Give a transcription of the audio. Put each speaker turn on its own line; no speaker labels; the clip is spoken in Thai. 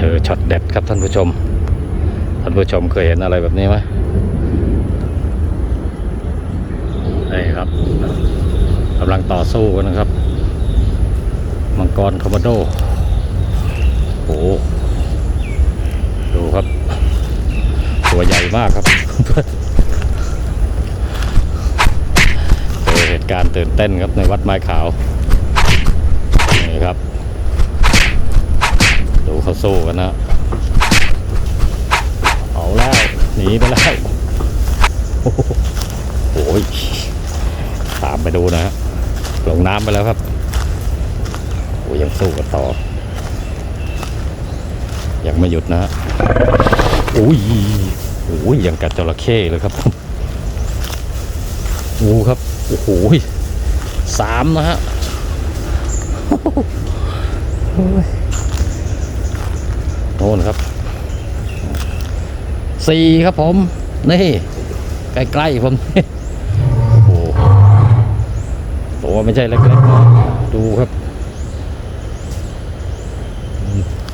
เจอช็อตเด็ดครับท่านผู้ชม ท่านผู้ชมเคยเห็นอะไรแบบนี้ไหมนี่ครับกำลังต่อสู้กันนะครับ มังกรคอมโมโดโอ้โหดูครับ ตัวใหญ่มากครับเจอเหตุการณ์ตื่นเต้นครับในวัดไม้ขาวนี่ครับ เขาสู้กันนะเอาแล้วหนีไปแล้วโอ้โหโอ้ยตามไปดูนะฮะลงน้ำไปแล้วครับโอ้ยยังสู้กันต่อ ยังไม่หยุดนะฮะโอ้ยโอ้ยยังกัดจระเข้เลยครับโอ้ครับโอ้โหสามนะฮะ โน่นครับสี่ครับผม นี่ ใกล้ๆผมโอ้โหตัวไม่ใช่เล็กๆ ดูครับ